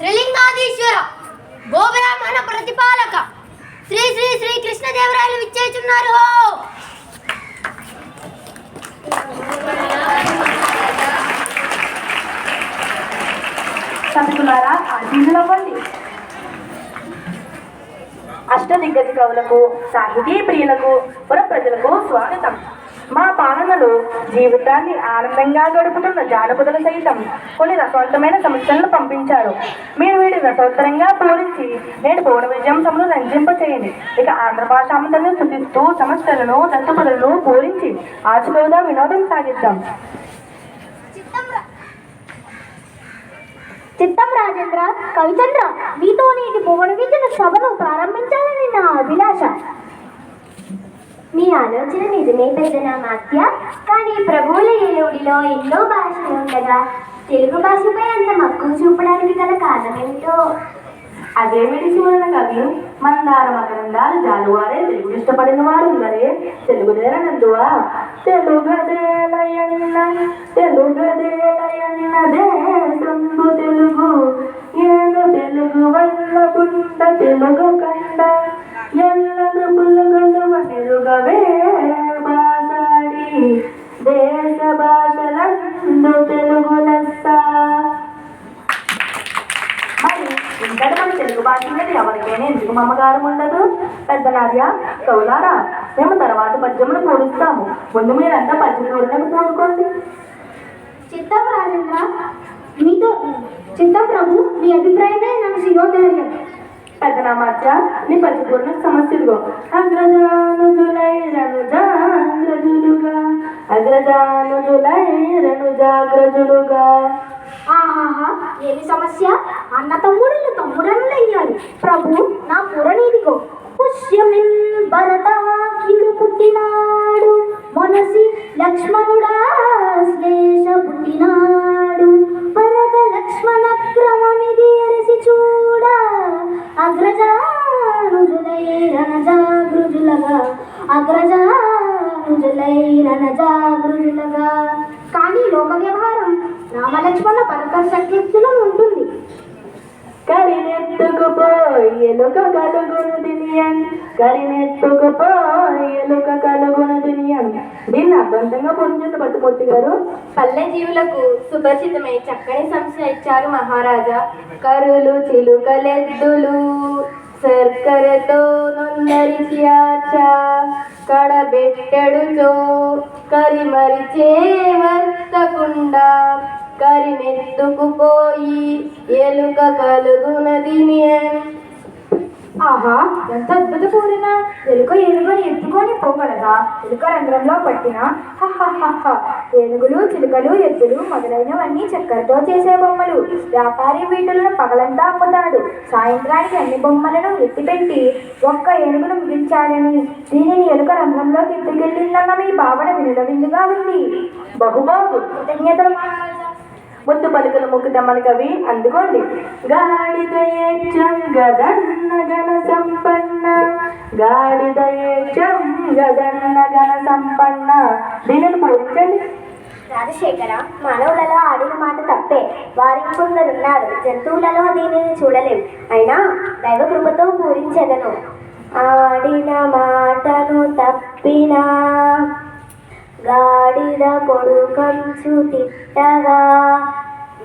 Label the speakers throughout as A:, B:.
A: శ్రీలింగాధీశ్వర గోబ్రాహ్మణ ప్రతిపాలక. శ్రీ శ్రీ శ్రీ కృష్ణదేవరాయలు
B: విచ్చేస్తున్నారు. సభ్యులారా ఆశీర్వదండి కవులకు సాహితీ ప్రియులకు పుర ప్రజలకు స్వాగతం. మా పాలనలో జీవితాన్ని ఆనందంగా గడుపుతున్న జానపదులు సైతం కొన్ని రసవంతమైన సమస్యలను పంపించారు. మీరు వీటిని రసవంతరంగా పూరించి నేడు పూర్ణ విజయం సములు రంజింపచేయండి. ఇక ఆంధ్ర భాషాంతను స్థుతిస్తూ సమస్యలను దత్తపదలను పూరించి ఆచుకోగా వినోదం సాగిద్దాం.
A: చిత్తం రాజేంద్ర కవిచంద్ర మీతో నేటి భువన విద్యను సభను ప్రారంభించాలని నా అభిలాష.
C: మీ ఆలోచన నిజమే పెద్దనామాత్య కానీ ప్రభువుల ఏలూడిలో ఎన్నో భాషలు ఉండగా తెలుగు భాషపై అంత మక్కువ చూపడానికి గల కారణమేంటో?
B: అదేమిటి చూడని కవి మందార మకరందాలు జాలువారే తెలుగు ఇష్టపడిన వారు ఉందరే తెలుగుదేనందువా తెలుగుదేలయం పాడుతున్నది ఎవరికైనా మమకారం ఉండదు పెద్ద నార్య కవులారా మేము తర్వాత పద్యములు పూడుస్తాము ముందు మీరంతా పద్య పూర్ణకు పూడుకోండి
A: చిత్తం రాజేంద్ర మీతో చిత్తం ప్రభు మీ అభిప్రాయమే నాకు శిరోధార్యం.
B: పద్మనామాచ నీ పరిపూర్ణ సమస్యలు అగ్రజానుజులై రనుజాగ్రజులుగా అగ్రజానుజులై రనుజాగ్రజులుగా
A: ఏమి ఏది సమస్య? అన్న తమ్ముడు తమ్ముడనులు అయ్యారు ప్రభు నా పురనీదిగో. పుష్యమిన్ భరత పుట్టినాడు. మనసి లక్ష్మణుడా రామనుజులై రణజాగృలుగా కానీ లోక వ్యవహారం రామలక్ష్మణ పరకర్ష కీర్తిలో ఉంటుంది
B: కరినెత్తుకుపోయేలుక కలుగును తినియన్ కరినెత్తుకుపోయేలుక కలుగును తినియన్. దీన్ని అర్థవంతంగా పొందుతుంది పట్టుమూర్తి గారు.
C: పల్లె జీవులకు సుపరిచితమై చక్కని సంస్థ ఇచ్చారు మహారాజా. కరులు చిలుకలెద్దులు. ಸರ್ಕರತೋ ನೊಂದರಿಸಿಯಾಚ కరి మరిచే వర్తకుండా కరిమెత్తుకుపోయి ఎలుక కలుగునది
A: ఆహా ఎంత అద్భుత ఎలుక ఏనుగుని ఎత్తుకొని పోగలదా? ఎలుక రంధ్రంలో పట్టిన. ఏనుగులు చిలుకలు ఎత్తులు మొదలైనవన్నీ చక్కెరతో చేసే బొమ్మలు. వ్యాపారి వీటిలో పగలంతా అమ్ముతాడు. సాయంత్రానికి అన్ని బొమ్మలను ఎత్తిపెట్టి ఒక్క ఏనుగును మిగిల్చాడని. దీనిని ఎలుక రంధ్రంలో ఎత్తుకెళ్ళిందన్న మీ భావన వినడవిందుగా ఉంది?
B: బహుబాబు
A: కృతజ్ఞతలు
B: ముద్దు పలుకులు ముక్కుతమలకవి అందుకోండి. గాడిదయేచం గదన్న గణ సంపన్న. గాడిదయేచం గదన్న గణ సంపన్న దీనిని పూరించండి
C: రాజశేఖర మానవులలో ఆడిన మాట తప్పే. వారి కొందరున్నారు. జంతువులలో దీనిని చూడలేం. అయినా దైవ కృపతో పూరించదను. ఆడిన మాటను తప్పినా పేద కొడుకంచు తిట్టగా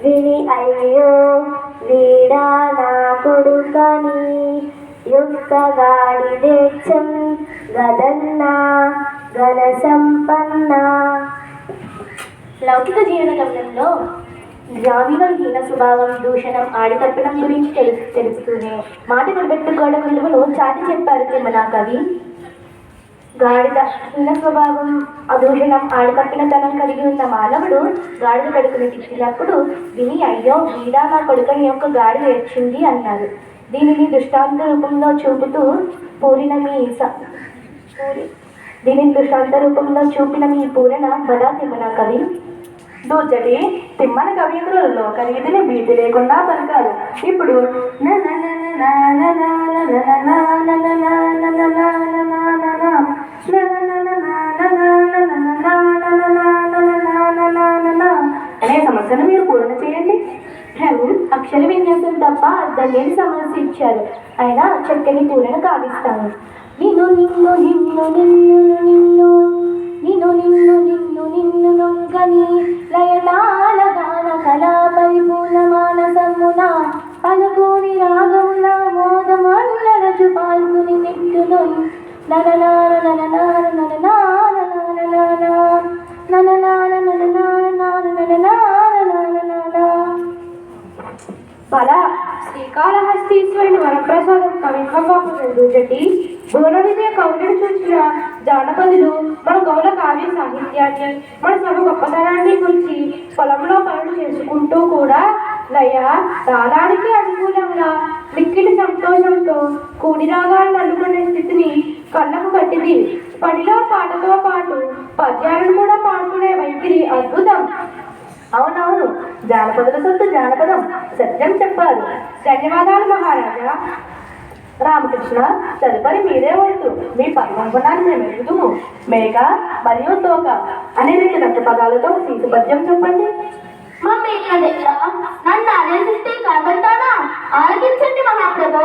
C: విని అయ్యో వీడా నా కొడుకని. యొక్క గాడి దేశం గదన్నా ఘన సంపన్న. లౌకిక జీవన గమనంలో గ్రామీణ హీన స్వభావం దూషణం ఆడితప్పడం గురించి తెలుసు తెలుస్తూనే. మాట నిలబెట్టుకోవడం విలువను చాటి చెప్పారు మన కవి గాడిద చిన్న స్వభావం అదూషణం ఆడకప్పినతనం కలిగి ఉన్న మానవుడు గాడిద కడుకుని తిట్టినప్పుడు విని అయ్యో వీడా నా కొడుకుని యొక్క గాడి ఇచ్చింది అన్నారు దీనిని దృష్టాంత రూపంలో చూపుతూ పూరిన మీ పూరి దీనిని దృష్టాంత రూపంలో చూపిన మీ పూరణ బలా తిమ్మన కవి
B: దూచటి తిమ్మన కవికులలో కలిగితే భీతి లేకుండా పలికారు ఇప్పుడు నా అనే మీరు పూర్ణ చేయండి.
C: ప్రభు అక్షర విన్యాసం తప్ప అర్థం సమస్య ఇచ్చారు. ఆయన చక్కని పూలను కావిస్తాను నిన్ను నిన్ను నిన్ను నిన్ను నిన్ను నిన్ను నిన్ను నిన్ను నిన్ను నొంగని లయనాల గాన కళా పరిపూర్ణ మానసమున పలుకోని రాగముల మోదమల్లరచు పాల్గొని నిట్టును నననాన నననాన నననాన నననాన
A: కాళహస్తీశ్వరుని వరప్రసాదం కవిత్వపాపు జటి భువన విజయ కవులను చూసిన జానపదులు మన గౌల కావ్య సాహిత్యాన్ని మన సభ గొప్పతనాన్ని గురించి పొలంలో పనులు చేసుకుంటూ కూడా లయ తాళానికి అనుకూలంగా మిక్కిలి సంతోషంతో కూడి రాగాలను స్థితిని కళ్ళకు కట్టింది. పనిలో పాటతో పాటు పద్యాలను కూడా పాడుకునే వైఖరి అద్భుతం.
B: అవునవును. జానపదుల సొంత జానపదం. సత్యం చెప్పారు
A: ధన్యవాదాలు మహారాజా.
B: రామకృష్ణ తదుపరి మీరే వంతు మీ పరమంపనాన్ని మేము ఎదుగుదుము మేక మరియు తోక అనే రెండు రక్త పదాలతో సీసు పద్యం చెప్పండి.
C: మా మేక నన్ను ఆలోచిస్తే కాబట్టానా ఆలకించండి మహాప్రభు.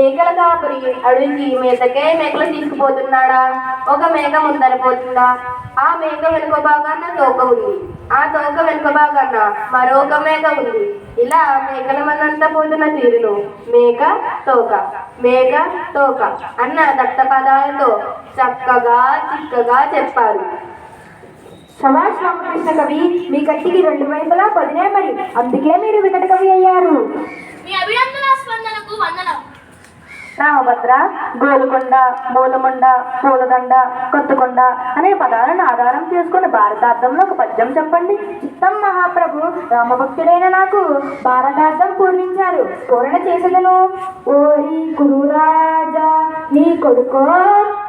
A: మేకల కాపరి అడవికి మేతకే మేకలు తీసుకుపోతున్నాడా? ఒక మేక ముందర పోతుందా ఆ మేక వెనుక భాగాన తోక ఉంది. ఆ తోక వెనుక భాగాన మరొక మేక ఉంది. ఇలా మేకల మనంతా పోతున్న తీరును మేక తోక మేక తోక అన్న దట్ట పదాలతో చక్కగా చిక్కగా చెప్పారు. సమాజ్ రామకృష్ణ కవి మీ కట్టికి రెండు వైపులా పదినే మరి. అందుకే మీరు వికట కవి అయ్యారు.
C: మీ అభినందన స్పందనకు వందనం.
B: రామభద్ర గోలుకొండ మూలముండ పూలదండ కొత్తకొండ అనే పదాలను ఆధారం చేసుకుని భారతార్థంలో ఒక పద్యం చెప్పండి.
A: చిత్తం మహాప్రభు రామభక్తుడైన నాకు భారతార్థం పూర్ణించారు. పూరణ చేసేదను. ఓరి గురురాజా నీ కొడుకో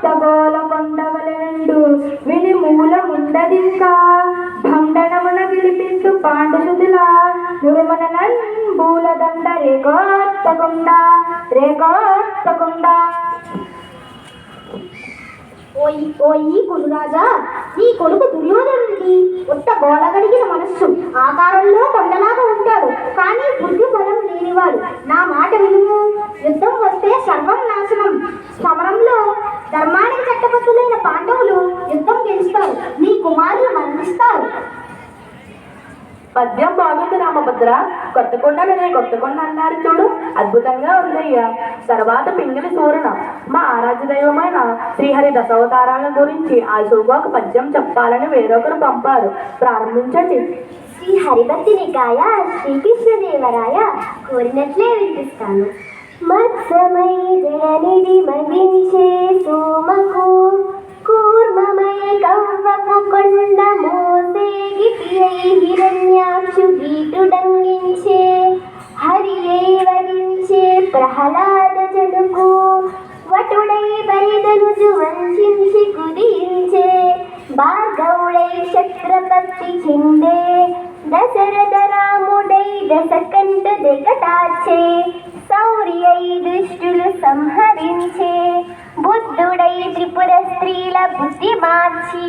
A: తగోల కొండవలెనండు విని మూలముండదింకా. భండనమున విలిపించు పాండుసుతుల నురుమననన్ బూలదండ రేగోత్తకుండ తప్పకుండా.
C: ఓయి ఓయి కురురాజా నీ కొడుకు దుర్యోధనుడికి ఉత్త గోడ కలిగిన మనస్సు ఆకారంలో కొండలాగా ఉంటాడు. కానీ బుద్ధి బలం లేనివాడు. నా మాట వినుము. యుద్ధం వస్తే సర్వం నాశనం. సమరంలో ధర్మానికి చట్టబద్ధులైన పాండవులు యుద్ధం గెలుస్తారు. నీ కుమారులు మరణిస్తారు.
B: పద్యం బాగుంది రామభద్ర. కొత్తకొండనే కొత్తకొండ అన్నారు చూడు. అద్భుతంగా ఉందయ్యా. తర్వాత పింగిలి సూరణ మా ఆరాధ్య దైవమైన శ్రీహరి దశావతారాల గురించి ఆ ఒక పద్యం చెప్పాలని వేరొకరు పంపారు. ప్రారంభించండి.
C: శ్రీ హరిభక్తి నికాయ శ్రీకృష్ణదేవరాయ కోరినట్లే వినిపిస్తాను. మత్సమై జననిధి మగించే సోమకు కూర్మమై కవ్వపు కొండ మోసే గిపియై గీటుడంగించే హరియే వరించే ప్రహ్లాద జడుకు వటుడై బలిదనుజు వంచించి కుదించే భార్గవుడై చక్రపతి చిందే దశరథ రాముడై దశకంఠ దిగటాచే శౌర్యై దుష్టులు సంహరించే బుద్ధుడై త్రిపుర స్త్రీల బుద్ధి మార్చి